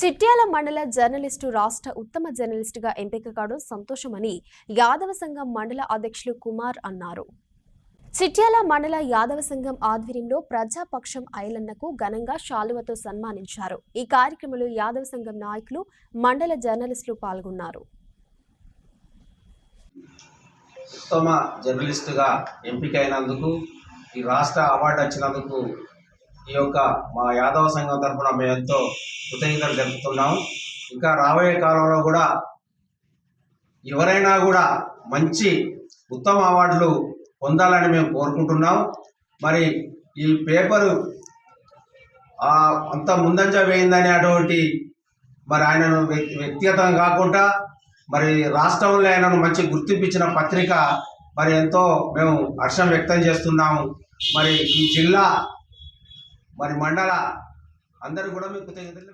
చిట్యాల మండల జర్నలిస్టు రాష్ట్ర ఉత్తమ జర్నలిస్టుగా ఎంపిక కావడం సంతోషమని యాదవ సంఘం మండల అధ్యక్షులు కుమార్ అన్నారు. చిట్యాల మండల యాదవ సంఘం ఆధ్వర్యంలో ప్రజాపక్షం ఐలన్నకు ఘనంగా శాలువతో సన్మానించారు. ఈ కార్యక్రమంలో యాదవ సంఘం నాయకులు మండల జర్నలిస్టులు పాల్గొన్నారు. ఉత్తమ జర్నలిస్టుగా ఎంపికైనందుకు ఈ రాష్ట్ర అవార్డు వచ్చినందుకు ఈ యొక్క మా యాదవ సంఘం తరఫున మేము ఎంతో కృతజ్ఞతలు జరుపుతున్నాము ఇంకా రాబోయే కాలంలో కూడా ఎవరైనా కూడా మంచి ఉత్తమ అవార్డులు పొందాలని మేము కోరుకుంటున్నాం. మరి ఈ పేపరు అంత ముందంజ వేయిందని అటువంటి మరి ఆయనను వ్యక్తి- వ్యక్తిగతం కాకుండా మరి రాష్ట్రంలో ఆయనను మంచి గుర్తింపించిన పత్రిక మరి ఎంతో మేము హర్షం వ్యక్తం చేస్తున్నాము. మరి ఈ జిల్లా మరి మండల అందరూ కూడా మీకు కృతజ్ఞతలు